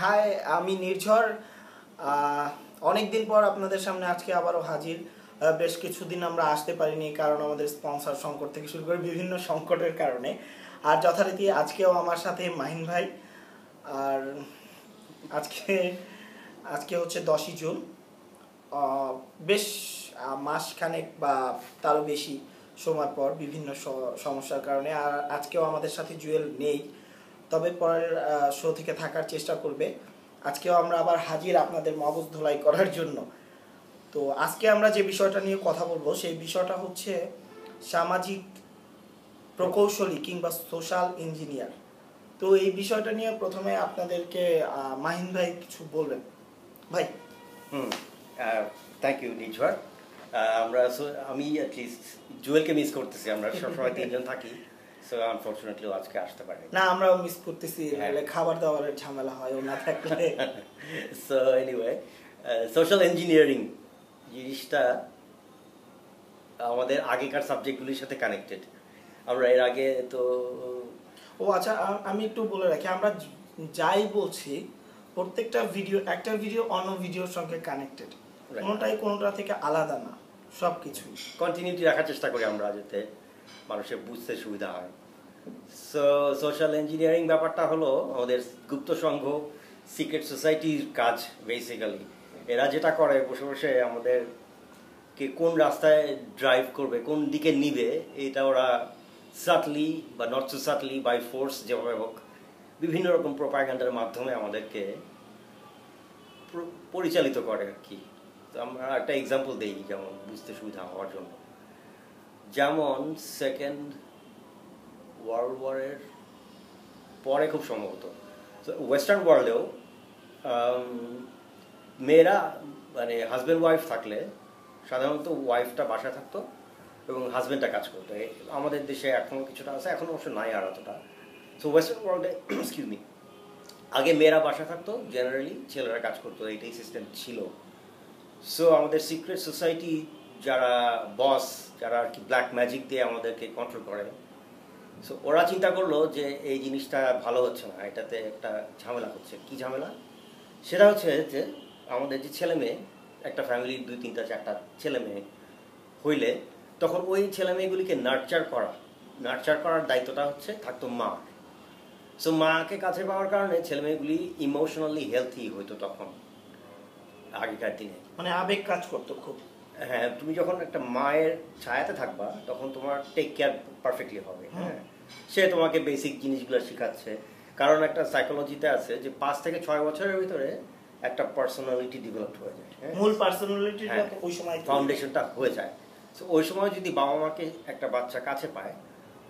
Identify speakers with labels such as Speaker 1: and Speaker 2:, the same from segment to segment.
Speaker 1: High আমি নির্ঝর। অনেক দিন পর আপনাদের সামনে আজকে আবারও হাজির। বেশ কিছুদিন আমরা আসতে পারিনি কারণ আমাদের স্পন্সর সংকট থেকে শুরু করে বিভিন্ন সংকটের কারণে। আর যথারীতি আজকেও আমার সাথে মাহিন ভাই। আর আজকে আজকে হচ্ছে দশই জুন। বেশ মাসখানেক বা তারও বেশি সময় পর বিভিন্ন সমস্যার কারণে। আর আজকেও আমাদের সাথে জুয়েল নেই। তবে পরের শো থেকে থাকার চেষ্টা করবে। আজকেও আমরা আবার হাজির আপনাদের মগজ ধোলাই করার জন্য। তো আজকে আমরা যে বিষয়টা নিয়ে কথা বলব, সেই বিষয়টা হচ্ছে সামাজিক প্রকৌশলী কিংবা সোশ্যাল ইঞ্জিনিয়ার তো এই বিষয়টা নিয়ে প্রথমে আপনাদেরকে মাহিন ভাই কিছু বলবেন। ভাই।
Speaker 2: হুম থ্যাংক ইউ নিঝর। আমরা আমি অ্যাটলিস্ট জুয়েলকে মিস করতেছি, আমরা সবসময় তিনজন থাকি। সো আনফর্চুনেটলি আজকে আসতে পারি
Speaker 1: না আমরাও মিস করতেছি।
Speaker 2: হ্যাঁ।
Speaker 1: নাহলে খাবার দাবারের ঝামেলা হয় ও না থাকলে।
Speaker 2: সো এনিওয়ে সোশ্যাল ইঞ্জিনিয়ারিং জিনিসটা আমাদের আগেকার সাবজেক্টগুলির সাথে কানেক্টেড আমরা এর আগে তো
Speaker 1: ও আচ্ছা আমি একটু বলে রাখি আমরা যাই বলছি প্রত্যেকটা ভিডিও একটা ভিডিও অন্য ভিডিওর সঙ্গে কানেক্টেড. কোনোটাই কোনোটা থেকে আলাদা না সব কিছু
Speaker 2: কন্টিনিউটি রাখার চেষ্টা করি আমরা যাতে মানুষের বুঝতে সুবিধা হয়। সো সোশ্যাল ইঞ্জিনিয়ারিং ব্যাপারটা হলো আমাদের গুপ্ত সংঘ সিক্রেট সোসাইটির কাজ বেসিক্যালি এরা যেটা করে, বসে বসে আমাদের কে কোন রাস্তায় ড্রাইভ করবে, কোন দিকে নিবে, এটা ওরা সাটলি বা নট সাটলি বাই ফোর্স যেভাবে হোক, বিভিন্ন রকম প্রোপাগান্ডার মাধ্যমে আমাদেরকে পরিচালিত করে আর কি। তো আমরা একটা এক্সাম্পল দেই, যেমন বুঝতে সুবিধা হওয়ার জন্য। যেমন সেকেন্ড ওয়ার্ল্ড ওয়ারের পরে খুব সম্ভবত ওয়েস্টার্ন ওয়ার্ল্ডেও মেয়েরা মানে হাজব্যান্ড ওয়াইফ থাকলে সাধারণত ওয়াইফটা বাসায় থাকতো এবং হাজব্যান্ডটা কাজ করতো। আমাদের দেশে এখনও কিছুটা আছে, এখন অবশ্য নাই আর অতটা। সো ওয়েস্টার্ন ওয়ার্ল্ডে এক্সকিউজ মি আগে মেয়েরা বাসা থাকতো জেনারেলি ছেলেরা কাজ করতো, এইটাই সিস্টেম ছিল। সো আমাদের সিক্রেট সোসাইটি যারা বস যারা আর কি ব্ল্যাক ম্যাজিক দিয়ে আমাদেরকে কন্ট্রোল করে সো ওরা চিন্তা করল যে এই জিনিসটা ভালো হচ্ছে না, এটাতে একটা ঝামেলা হচ্ছে। কি ঝামেলা? সেটা হচ্ছে যে আমাদের যে ছেলে মেয়ে, একটা ফ্যামিলির দুই, তিনটা, চারটা ছেলে মেয়ে হইলে তখন ওই ছেলে মেয়েগুলিকে নার্চার করা নার্চার করার দায়িত্বটা হচ্ছে থাকতো মা। সো মাকে কাছে পাওয়ার কারণে ছেলে মেয়েগুলি ইমোশনালি হেলথি হইতো তখন, আগেকার দিনে।
Speaker 1: মানে আবেগ কাজ করতো খুব।
Speaker 2: হ্যাঁ তুমি যখন একটা মায়ের ছায়াতে থাকবা তখন তোমার টেক কেয়ার পারফেক্টলি হবে হ্যাঁ? সে তোমাকে বেসিক জিনিসগুলো শেখাচ্ছে। কারণ একটা সাইকোলজিতে আছে যে পাঁচ থেকে ছয় বছরের ভিতরে একটা পার্সোনালিটি ডেভেলপ হয়ে যায় হ্যাঁ?
Speaker 1: মূল পার্সোনালিটিটা
Speaker 2: হ্যাঁ,
Speaker 1: ওই সময়
Speaker 2: ফাউন্ডেশনটা হয়ে যায়। তো ওই সময় যদি বাবা মাকে একটা বাচ্চা কাছে পায়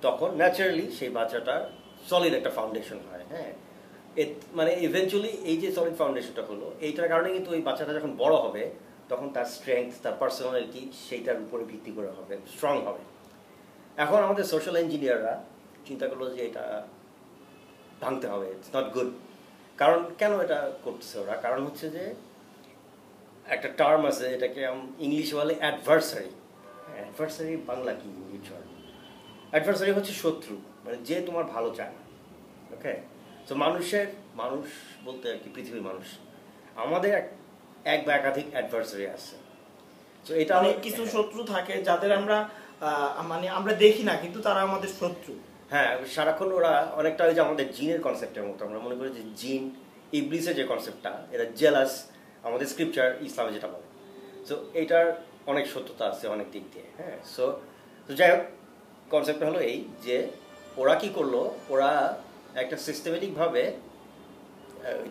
Speaker 2: তখন ন্যাচারালি সেই বাচ্চাটার সলিড একটা ফাউন্ডেশন হয় হ্যাঁ? মানে ইভেনচুয়ালি এই যে সলিড ফাউন্ডেশনটা হলো এইটার কারণে কিন্তু ওই বাচ্চাটা যখন বড় হবে তখন তার স্ট্রেংথ তার পার্সোনালিটি সেইটার উপরে ভিত্তি করে হবে স্ট্রং হবে। এখন আমাদের সোশ্যাল ইঞ্জিনিয়াররা চিন্তা করল যে এটা ভাঙতে হবে ইটস নট গুড কারণ কেন এটা করতেছে ওরা? কারণ হচ্ছে যে একটা টার্ম আছে এটাকে ইংলিশে বলে অ্যাডভার্সারি অ্যাডভার্সারি বাংলা কি অ্যাডভার্সারি হচ্ছে শত্রু মানে যে তোমার ভালো চায় না। ওকে তো মানুষের, মানুষ বলতে আর কি পৃথিবীর মানুষ। আমাদের এক- এক বা একাধিক অ্যাডভার্সারি আছে। তো এটা
Speaker 1: অনেক কিছু শত্রু থাকে যাদের আমরা মানে আমরা দেখি না কিন্তু তারা আমাদের শত্রু।
Speaker 2: হ্যাঁ সারাক্ষণ ওরা অনেকটা ওই যে আমাদের জিনের কনসেপ্টের মতো। আমরা মনে করি যে জিন ইবলিসের যে কনসেপ্টটা এটা জেলাস আমাদের স্ক্রিপচার ইসলামে যেটা বলে। সো এটার অনেক সত্যতা আছে অনেক দিক দিয়ে হ্যাঁ। সো তো যাই হোক কনসেপ্টটা হলো এই যে ওরা কি করল? ওরা একটা সিস্টেমেটিকভাবে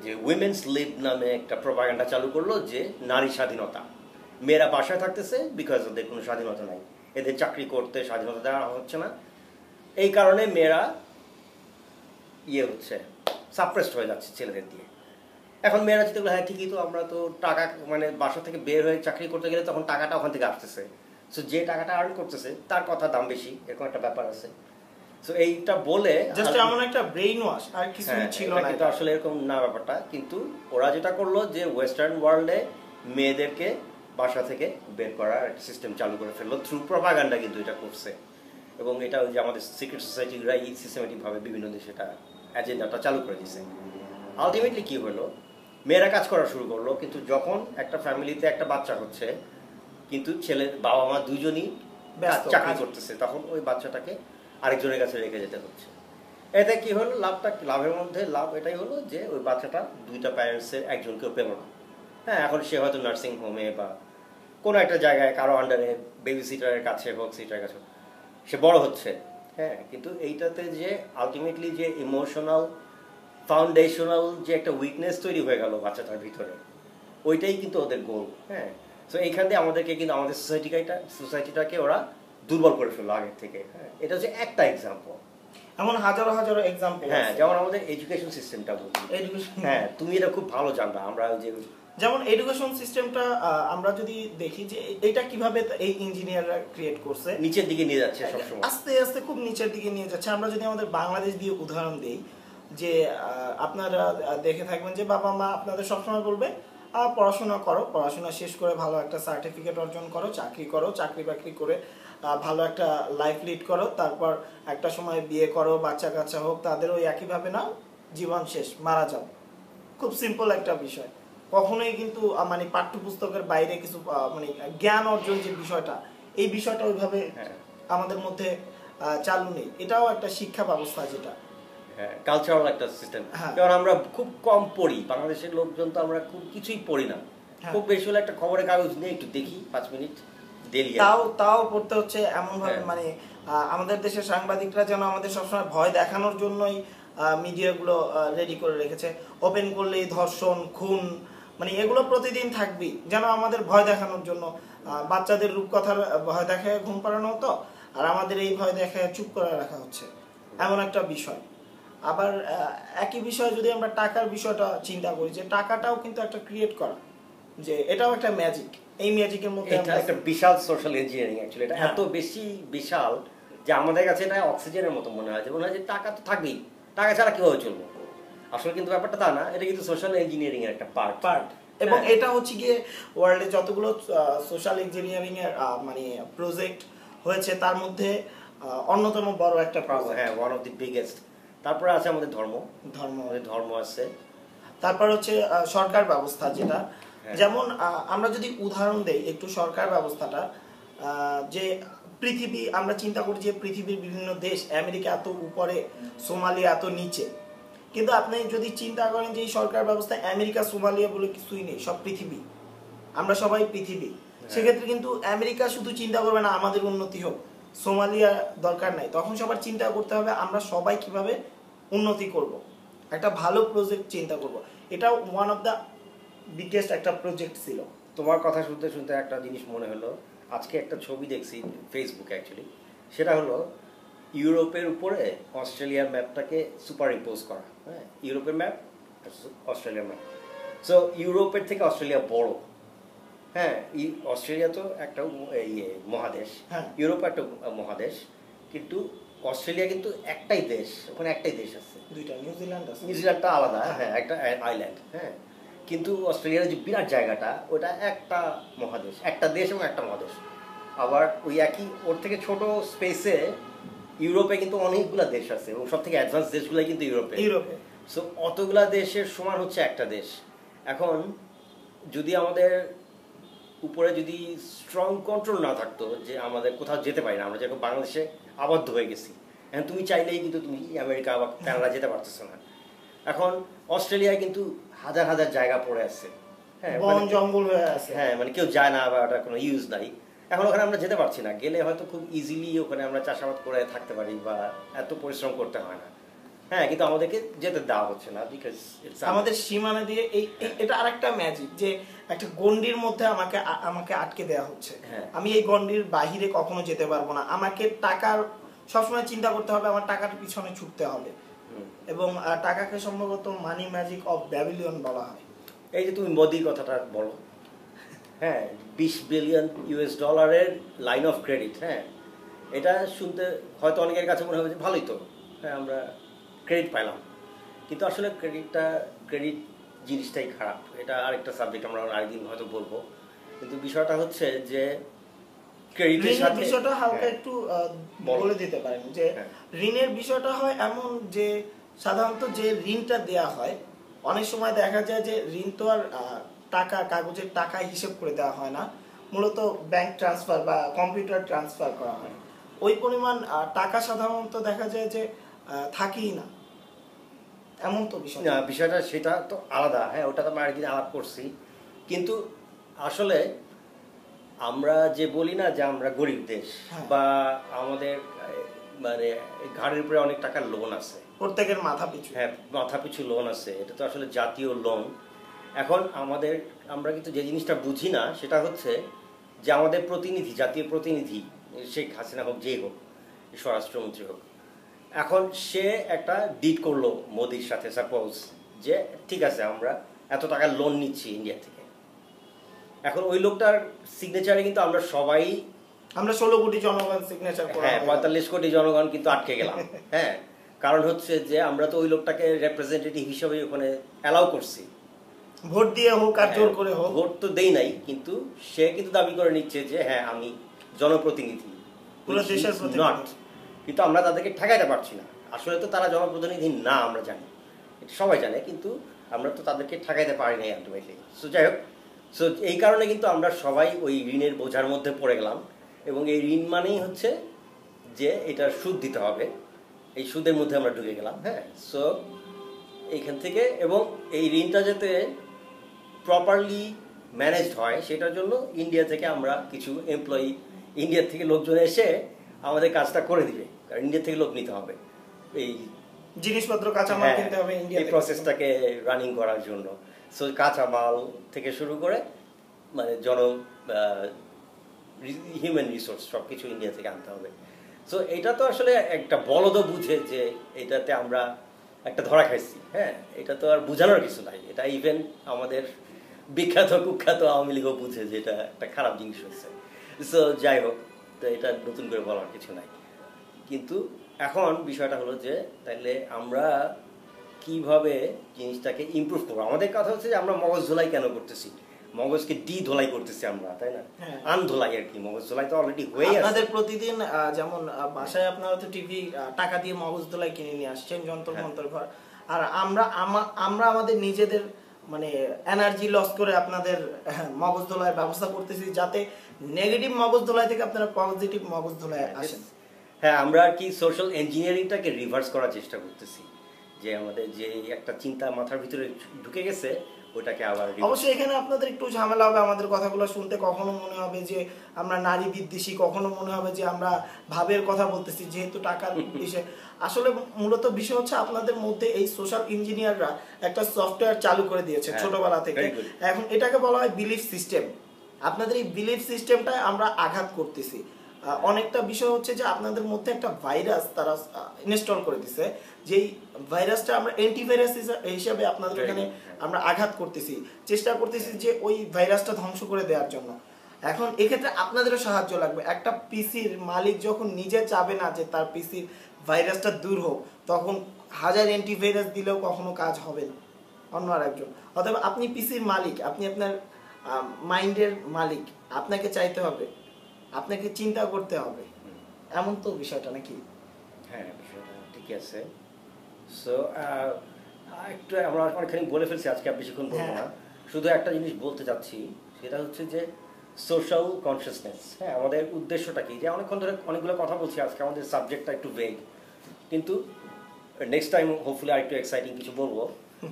Speaker 2: যে উইমেন্স লিভ নামে একটা প্রপাগান্ডা চালু করল যে নারী স্বাধীনতা। মেয়েরা বাসায় থাকতেছে বিকজ ওদের কোনো স্বাধীনতা নাই। এদের চাকরি করতে স্বাধীনতা দেওয়া হচ্ছে না। এই কারণে মেয়েরা ইয়ে হচ্ছে সাপ্রেসড হয়ে যাচ্ছে ছেলেদের দিয়ে। এখন মেয়েরা করল হ্যাঁ ঠিকই তো, আমরা তো টাকা মানে বাসা থেকে বের হয়ে চাকরি করতে গেলে তখন টাকাটা ওখান থেকে আসতেছে। সো যে টাকাটা আর্ন করতেছে, তার কথা দাম বেশি, এরকম একটা ব্যাপার আছে। সো এইটা বলে
Speaker 1: জাস্ট এমন একটা ব্রেইন ওয়াশ আর কিছুই
Speaker 2: হ্যাঁ,
Speaker 1: ছিল না
Speaker 2: আসলে এরকম না ব্যাপারটা। কিন্তু ওরা যেটা করল যে ওয়েস্টার্ন ওয়ার্ল্ডে মেয়েদেরকে বাসা থেকে বের করার একটা সিস্টেম চালু করে ফেলল থ্রু প্রপাগান্ডা কিন্তু এটা করছে। এবং এটা যে আমাদের সিক্রেট সোসাইটিরা এই সিস্টেমেটিক ভাবে বিভিন্ন দেশে এটা এজেন্ডাটা চালু করে দিছে আলটিমেটলি কি হলো? মেয়েরা কাজ করা শুরু করল কিন্তু যখন একটা ফ্যামিলিতে একটা বাচ্চা হচ্ছে কিন্তু ছেলে বাবা মা দুজনই চাকরি করতেছে তখন ওই বাচ্চাটাকে আরেকজনের কাছে রেখে যেতে হচ্ছে। এতে কি হলো? লাভটা লাভের মধ্যে লাভ এটাই হলো যে ওই বাচ্চাটা দুইটা প্যারেন্টসের একজনকেও পেল না। হ্যাঁ এখন সে হয়তো নার্সিং হোমে বা কোনো একটা জায়গায় কারও আন্ডারে বেবি সিটারের কাছে হোক সিটারের কাছে সে বড় হচ্ছে। হ্যাঁ কিন্তু এইটাতে যে আলটিমেটলি যে ইমোশনাল ফাউন্ডেশনাল যে একটা উইকনেস তৈরি হয়ে গেল বাচ্চাটার ভিতরে, ওইটাই কিন্তু ওদের গোল হ্যাঁ তো এইখান দিয়ে আমাদেরকে কিন্তু আমাদের সোসাইটিকে সোসাইটিটাকে ওরা দুর্বল করে ফেলল আগের থেকে। হ্যাঁ এটা হচ্ছে একটা এক্সাম্পল
Speaker 1: এমন হাজারো হাজারো এক্সাম্পল
Speaker 2: হ্যাঁ যেমন আমাদের এডুকেশন সিস্টেমটা বলি।
Speaker 1: এডুকেশন
Speaker 2: হ্যাঁ তুমি এটা খুব ভালো জানবা আমরা যে
Speaker 1: যেমন এডুকেশন সিস্টেমটা আমরা যদি দেখি যে এটা কীভাবে এই ইঞ্জিনিয়াররা ক্রিয়েট করছে।
Speaker 2: নিচের দিকে নিয়ে যাচ্ছে সবসময়।
Speaker 1: আস্তে আস্তে খুব নিচের দিকে নিয়ে যাচ্ছে। আমরা যদি আমাদের বাংলাদেশ দিয়ে উদাহরণ দিই যে আপনারা দেখে থাকবেন যে বাবা মা আপনাদের সবসময় বলবে পড়াশোনা করো পড়াশোনা শেষ করে ভালো একটা সার্টিফিকেট অর্জন করো চাকরি করো চাকরি বাকরি করে ভালো একটা লাইফ লিড করো তারপর একটা সময় বিয়ে করো বাচ্চা কাচ্চা হোক তাদের ওই একইভাবে না জীবন শেষ মারা যাও। খুব সিম্পল একটা বিষয়। কখনোই কিন্তু মানে পাঠ্যপুস্তকের বাইরে কিছু মানে জ্ঞান অর্জন যে বিষয়টা এই বিষয়টা ওইভাবে
Speaker 2: হ্যাঁ।
Speaker 1: আমাদের মধ্যে চালু নেই। এটাও একটা শিক্ষা ব্যবস্থা যেটা।
Speaker 2: হ্যাঁ কালচারাল একটা সিস্টেম
Speaker 1: হ্যাঁ।
Speaker 2: কারণ আমরা খুব কম পড়ি বাংলাদেশের লোকজন তো আমরা খুব কিছুই পড়ি না।
Speaker 1: হ্যাঁ।
Speaker 2: খুব বেশি হলে একটা খবরের কাগজ নিয়ে একটু দেখি পাঁচ মিনিট।
Speaker 1: তাও তাও পড়তে হচ্ছে এমন ভাবে
Speaker 2: হ্যাঁ।
Speaker 1: মানে আমাদের দেশের সাংবাদিকরা যেন আমাদের সবসময় ভয় দেখানোর জন্যই মিডিয়াগুলো রেডি করে রেখেছে। ওপেন করলেই ধর্ষণ খুন মানে এগুলো প্রতিদিন থাকবেই যেন আমাদের ভয় দেখানোর জন্য। বাচ্চাদের রূপকথার ভয় দেখায় ঘুম পাড়ানো হতো আর আমাদের এই ভয় দেখায় চুপ করে রাখা হচ্ছে। এমন একটা বিষয়। আবার একই বিষয় যদি আমরা টাকার বিষয়টা চিন্তা করি যে টাকাটাও কিন্তু একটা ক্রিয়েট করা। যে এটাও একটা ম্যাজিক এই ম্যাজিকের মধ্যে
Speaker 2: এটা একটা বিশাল সোশ্যাল ইঞ্জিনিয়ারিং অ্যাকচুয়ালি এটা
Speaker 1: হ্যাঁ।
Speaker 2: এত বেশি বিশাল যে আমাদের কাছে এটা অক্সিজেনের মতো মনে হয়। যে মনে হয় যে টাকা তো থাকবেই। টাকা ছাড়া কীভাবে চলবো? আসলে কিন্তু ব্যাপারটা তা না। এটা কিন্তু সোশ্যাল ইঞ্জিনিয়ারিং এর একটা পার্ট
Speaker 1: পার্ট এবং
Speaker 2: হ্যাঁ।
Speaker 1: এটা হচ্ছে গিয়ে ওয়ার্ল্ডে যতগুলো সোশ্যাল ইঞ্জিনিয়ারিং এর মানে প্রজেক্ট হয়েছে তার মধ্যে অন্যতম বড় একটা প্রজেক্ট
Speaker 2: হ্যাঁ ওয়ান অফ দি বিগেস্ট তারপরে আছে আমাদের ধর্ম।
Speaker 1: ধর্ম।
Speaker 2: আমাদের ধর্ম আছে।
Speaker 1: তারপর হচ্ছে সরকার ব্যবস্থা যেটা। যেমন আহ, আমরা যদি উদাহরণ দেই একটু সরকার ব্যবস্থাটা যে পৃথিবী আমরা চিন্তা করি যে পৃথিবীর বিভিন্ন দেশ আমেরিকা এত উপরে সোমালিয়া এত নিচে। কিন্তু আপনি যদি চিন্তা করেন যে এই সরকার ব্যবস্থা আমেরিকা সোমালিয়া বলে কিছুই নেই সব পৃথিবী। আমরা সবাই পৃথিবী। সেক্ষেত্রে কিন্তু আমেরিকা শুধু চিন্তা করবে না আমাদের উন্নতি হোক। সোমালিয়া দরকার নাই। তখন সবার চিন্তা করতে হবে আমরা সবাই কীভাবে উন্নতি করব। একটা ভালো প্রজেক্ট চিন্তা করব। এটা ওয়ান অফ দ্য বিগেস্ট একটা প্রজেক্ট ছিল।
Speaker 2: তোমার কথা শুনতে শুনতে একটা জিনিস মনে হলো। আজকে একটা ছবি দেখছি ফেসবুকে অ্যাকচুয়ালি সেটা হলো ইউরোপের উপরে অস্ট্রেলিয়ার ম্যাপটাকে সুপার ইম্পোজ করা। হ্যাঁ ইউরোপের ম্যাপ অস্ট্রেলিয়ার ম্যাপ সো ইউরোপের থেকে অস্ট্রেলিয়া বড়। হ্যাঁ ই- অস্ট্রেলিয়া তো একটা ইয়ে মহাদেশ।
Speaker 1: হ্যাঁ।
Speaker 2: ইউরোপ একটা মহাদেশ। কিন্তু অস্ট্রেলিয়া কিন্তু একটাই দেশ। ওখানে একটাই দেশ আছে।
Speaker 1: দুইটা নিউজিল্যান্ড আছে।
Speaker 2: নিউজিল্যান্ডটা আলাদা। হ্যাঁ একটা আইল্যান্ড হ্যাঁ কিন্তু অস্ট্রেলিয়ার যে বিরাট জায়গাটা ওটা একটা মহাদেশ একটা দেশ এবং একটা মহাদেশ। আবার ওই একই ওর থেকে ছোট স্পেসে ইউরোপে কিন্তু অনেকগুলা দেশ আছে এবং সব থেকে অ্যাডভান্স দেশগুলাই কিন্তু ইউরোপে।
Speaker 1: ইউরোপে।
Speaker 2: সো অতগুলা দেশের সমান হচ্ছে একটা দেশ। এখন যদি আমাদের উপরে যদি স্ট্রং কন্ট্রোল না থাকতো যে আমাদের কোথাও যেতে পারি না আমরা যেরকম বাংলাদেশে আবদ্ধ হয়ে গেছি এখন তুমি চাইলেই কিন্তু তুমি আমেরিকা বা কানাডা যেতে পারতেছো না। এখন অস্ট্রেলিয়ায় কিন্তু হাজার হাজার জায়গা পড়ে আছে হ্যাঁ
Speaker 1: বন
Speaker 2: মানে-
Speaker 1: জঙ্গল হয়ে আছে।
Speaker 2: হ্যাঁ মানে কেউ যায় না বা ওটা কোনো ইউজ নাই। এখন ওখানে আমরা যেতে পারছি না। গেলে হয়তো খুব ইজিলি ওখানে আমরা চাষাবাদ করে থাকতে পারি বা এত পরিশ্রম করতে হয় না। হ্যাঁ কিন্তু আমাদেরকে যেতে দেওয়া হচ্ছে না বিকজ
Speaker 1: আমাদের সীমানা দিয়ে এই এই- এটা আরেকটা ম্যাজিক যে একটা গন্ডির মধ্যে আমাকে আমাকে আটকে দেওয়া হচ্ছে।
Speaker 2: হ্যাঁ।
Speaker 1: আমি এই গন্ডির বাহিরে কখনো যেতে পারব না। আমাকে টাকার সবসময় চিন্তা করতে হবে আমার টাকার পিছনে ছুটতে হবে। এবং টাকাকে সম্ভবত মানি ম্যাজিক অফ ব্যাবিলিয়ন বলা হয়।
Speaker 2: এই যে তুমি মোদির কথাটা বলো হ্যাঁ বিশ বিলিয়ন ইউএস ডলারের লাইন অফ ক্রেডিট হ্যাঁ এটা শুনতে হয়তো অনেকের কাছে মনে হবে যে ভালোই তো হ্যাঁ আমরা ক্রেডিট পাইলাম। কিন্তু আসলে ক্রেডিটটা ক্রেডিট জিনিসটাই খারাপ। এটা আরেকটা সাবজেক্ট আমরা আরেকদিন হয়তো বলব। কিন্তু বিষয়টা হচ্ছে যে ক্রেডিটের সাথে
Speaker 1: বিষয়টা হালকা
Speaker 2: হ্যাঁ,
Speaker 1: একটু আহ,
Speaker 2: বলে।
Speaker 1: দিতে পারেন যে
Speaker 2: হ্যাঁ।
Speaker 1: ঋণের বিষয়টা হয় এমন যে সাধারণত যে ঋণটা দেয়া হয় অনেক সময় দেখা যায় যে ঋণ তো আর টাকা কাগজের টাকা হিসেব করে দেওয়া হয় না। মূলত ব্যাংক ট্রান্সফার বা কম্পিউটার ট্রান্সফার করা হয়। ওই পরিমাণ টাকা সাধারণত দেখা যায় যে থাকেই না। এমন তো বিষয়।
Speaker 2: না বিষয়টা সেটা তো আলাদা। হ্যাঁ ওটা তো আমরা আলাপ করছি। কিন্তু আসলে আমরা যে বলি না যে আমরা গরিব দেশ
Speaker 1: হ্যাঁ।
Speaker 2: বা আমাদের মানে ঘাড়ের উপরে অনেক টাকার লোন আছে।
Speaker 1: প্রত্যেকের মাথা পিছু।
Speaker 2: হ্যাঁ মাথা পিছু লোন আছে এটা তো আসলে জাতীয় লোন এখন আমাদের আমরা কিন্তু যে জিনিসটা বুঝি না সেটা হচ্ছে যে আমাদের প্রতিনিধি জাতীয় প্রতিনিধি শেখ হাসিনা হোক যেই হোক স্বরাষ্ট্রমন্ত্রী হোক এখন সে একটা ডিট করল মোদির সাথে সাপোজ যে ঠিক আছে আমরা এত টাকার লোন নিচ্ছি ইন্ডিয়া থেকে। এখন ওই লোকটার সিগনেচারে কিন্তু আমরা সবাই
Speaker 1: আমরা ষোলো কোটি জনগণ সিগনেচার করা
Speaker 2: হ্যাঁ পঁয়তাল্লিশ কোটি জনগণ কিন্তু আটকে গেলাম। হ্যাঁ কারণ হচ্ছে যে আমরা তো ওই লোকটাকে রেপ্রেজেন্টেটিভ হিসেবে ওখানে অ্যালাউ করছি।
Speaker 1: ভোট দিয়ে হোক আর জোর করে হোক।
Speaker 2: হ্যাঁ, ভোট তো দেই নাই কিন্তু সে কিন্তু দাবি করে নিচ্ছে যে হ্যাঁ আমি জনপ্রতিনিধি।
Speaker 1: পুরো দেশের
Speaker 2: not. কিন্তু আমরা তাদেরকে ঠেকাইতে পারছি না। আসলে তো তারা জনপ্রতিনিধি না আমরা জানি। এটা সবাই জানে কিন্তু আমরা তো তাদেরকে ঠেকাইতে পারি নাই আলটিমেটলি সো যাই হোক সো এই কারণে কিন্তু আমরা সবাই ওই ঋণের বোঝার মধ্যে পড়ে গেলাম। এবং এই ঋণ মানেই হচ্ছে যে এটা সুদ দিতে হবে। এই সুদের মধ্যে আমরা ঢুকে গেলাম হ্যাঁ? সো এইখান থেকে এবং এই ঋণটা যাতে প্রপারলি ম্যানেজড হয় সেটার জন্য ইন্ডিয়া থেকে আমরা কিছু এমপ্লয়ি ইন্ডিয়া থেকে লোকজন এসে আমাদের কাজটা করে দিবে। কারণ ইন্ডিয়া থেকে লোক নিতে হবে। এই
Speaker 1: জিনিসপত্র কাঁচামাল
Speaker 2: হ্যাঁ,
Speaker 1: কিনতে হবে ইন্ডিয়া
Speaker 2: এই প্রসেসটাকে রানিং করার জন্য। কাঁচামাল থেকে শুরু করে মানে জন হিউম্যান রিসোর্স সব কিছু ইন্ডিয়া থেকে আনতে হবে। সো এটা তো আসলে একটা বলদ বুঝে যে এটাতে আমরা একটা ধরা খাইছি হ্যাঁ? এটা তো আর বোঝানোর কিছু নাই। এটা ইভেন আমাদের বিখ্যাত কুখ্যাত আওয়ামী লীগও বুঝে যে এটা একটা খারাপ জিনিস হচ্ছে সো যাই হোক, তো এটা নতুন করে বলার কিছু নাই। কিন্তু এখন বিষয়টা হলো যে তাইলে আমরা কীভাবে জিনিসটাকে ইমপ্রুভ করব? আমাদের কথা হচ্ছে যে আমরা মগজ ধোলাই কেন করতেছি? মগজকে ডি ধোলাই করতেছি আমরা তাই না?
Speaker 1: হ্যাঁ।
Speaker 2: আন ধোলাই আর কি মগজ ধোলাই তো অলরেডি হয়েই আছে।
Speaker 1: আপনাদের প্রতিদিন যেমন বাসায় আপনারা তো টিভি টাকা দিয়ে মগজ দোলাই কিনে নিয়ে আসছেন যন্ত্র
Speaker 2: হ্যাঁ।
Speaker 1: মন্ত্র ঘর। আর আমরা আমরা আমাদের নিজেদের মানে এনার্জি লস করে আপনাদের হ্যাঁ, মগজ দোলার ব্যবস্থা করতেছি যাতে নেগেটিভ মগজ দোলাই থেকে আপনারা পজিটিভ মগজ দোলায় আসেন।
Speaker 2: হ্যাঁ আমরা আর কি সোশ্যাল ইঞ্জিনিয়ারিংটাকে রিভার্স করার চেষ্টা করতেছি। যে আমাদের যে একটা চিন্তা মাথার ভিতরে ঢুকে গেছে ওটাকে আবার
Speaker 1: অবশ্যই এখানে আপনাদের একটু ঝামেলা হবে আমাদের কথাগুলো শুনতে। কখনো মনে হবে যে আমরা নারী বিদ্বেষী কখনো মনে হবে যে আমরা ভাবের কথা বলতেছি যেহেতু টাকার বিষয়। আসলে মূলত বিষয় হচ্ছে আপনাদের মধ্যে এই সোশ্যাল ইঞ্জিনিয়াররা একটা সফটওয়্যার চালু করে দিয়েছে
Speaker 2: হ্যাঁ,
Speaker 1: ছোটবেলা থেকে। এখন এটাকে বলা হয় বিলিফ সিস্টেম আপনাদের এই বিলিফ সিস্টেমটায় আমরা আঘাত করতেছি। অনেকটা বিষয় হচ্ছে যে আপনাদের মধ্যে একটা ভাইরাস তারা ইনস্টল করে দিছে। যেই ভাইরাসটা আমরা অ্যান্টিভাইরাস হিসাবে আপনাদের এখানে আমরা আঘাত করতেছি। চেষ্টা করতেছি যে ওই ভাইরাসটা ধ্বংস করে দেওয়ার জন্য। এখন এক্ষেত্রে আপনাদেরও সাহায্য লাগবে। একটা পিসির মালিক যখন নিজে চাবে না যে তার পিসির ভাইরাসটা দূর হোক তখন হাজার অ্যান্টিভাইরাস দিলেও কখনো কাজ হবে না। অন্য আর একজন অথবা আপনি পিসির মালিক আপনি আপনার মাইন্ডের মালিক আপনাকে চাইতে হবে। আপনাকে চিন্তা করতে হবে। এমন তো বিষয়টা নাকি?
Speaker 2: হ্যাঁ বিষয়টা ঠিকই আছে। সো একটু আমরা অনেকখানি বলে ফেলছি আজকে আর বেশিক্ষণ বলব না।
Speaker 1: হ্যাঁ।
Speaker 2: শুধু একটা জিনিস বলতে চাচ্ছি সেটা হচ্ছে যে সোশ্যাল কনসিয়াসনেস হ্যাঁ আমাদের উদ্দেশ্যটা কি? যে অনেকক্ষণ ধরে অনেকগুলো কথা বলছি আজকে আমাদের সাবজেক্টটা একটু ভেগ কিন্তু নেক্সট টাইম হোপফুলি আর একটু এক্সাইটিং কিছু বলব।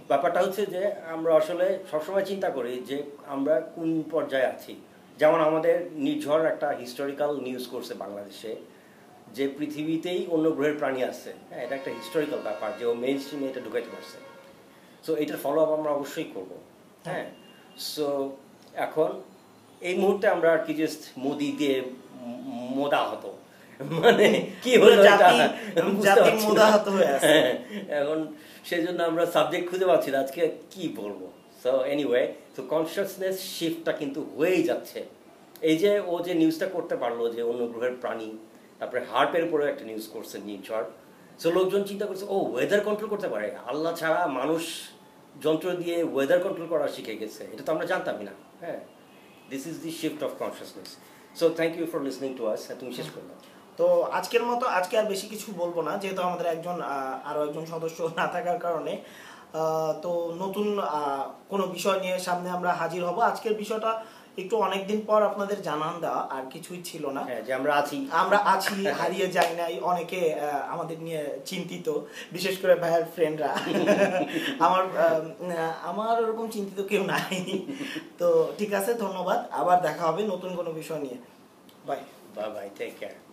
Speaker 2: ব্যাপারটা হচ্ছে যে আমরা আসলে সবসময় চিন্তা করি যে আমরা কোন পর্যায়ে আছি। যেমন আমাদের নির্ঝর একটা হিস্টোরিক্যাল নিউজ করছে বাংলাদেশে যে পৃথিবীতেই অন্য গ্রহের প্রাণী আছে হ্যাঁ এটা একটা হিস্টোরিক্যাল ব্যাপার যে ও মেইন স্ট্রিমে এটা ঢুকাইতে পারছে। সো এটার ফলো আপ আমরা অবশ্যই করব। হ্যাঁ। সো এখন এই মুহূর্তে আমরা আর কি জাস্ট মোদি দিয়ে মোদা হতো। মানে কি হলো
Speaker 1: হয়ে।
Speaker 2: হ্যাঁ, এখন সেই জন্য আমরা সাবজেক্ট খুঁজে পাচ্ছি না। আজকে কি বলব? সো এনিওয়ে তো কনসিয়াসনেস শিফটটা কিন্তু হয়েই যাচ্ছে। এই যে ও যে নিউজটা করতে পারল যে অন্য গ্রহের প্রাণী তারপরে হার্টের উপরেও একটা নিউজ করছে নিউজর সো লোকজন চিন্তা করছে ও ওয়েদার কন্ট্রোল করতে পারে? আল্লাহ ছাড়া মানুষ যন্ত্র দিয়ে ওয়েদার কন্ট্রোল করা শিখে গেছে। এটা তো আমরা জানতামই না হ্যাঁ। This is the shift of consciousness so thank you for listening to us তুমি শেষ করলাম
Speaker 1: তো আজকের মতো আজকে আর বেশি কিছু বলব না যেহেতু আমাদের একজন আহ, আরও একজন সদস্য না থাকার কারণে। তো নতুন কোনো বিষয় নিয়ে সামনে আমরা হাজির হব। আজকের বিষয়টা একটু অনেকদিন পর আপনাদের জানান দেওয়া আর কিছুই ছিল না।
Speaker 2: হ্যাঁ যে আমরা আছি।
Speaker 1: আমরা আছি হারিয়ে যাই নাই অনেকে আমাদের নিয়ে চিন্তিত বিশেষ করে ভাইয়ের ফ্রেন্ডরা আমার আমার ওরকম চিন্তিত কেউ নাই। তো ঠিক আছে ধন্যবাদ। আবার দেখা হবে নতুন কোনো বিষয় নিয়ে। Bye
Speaker 2: bye bye take care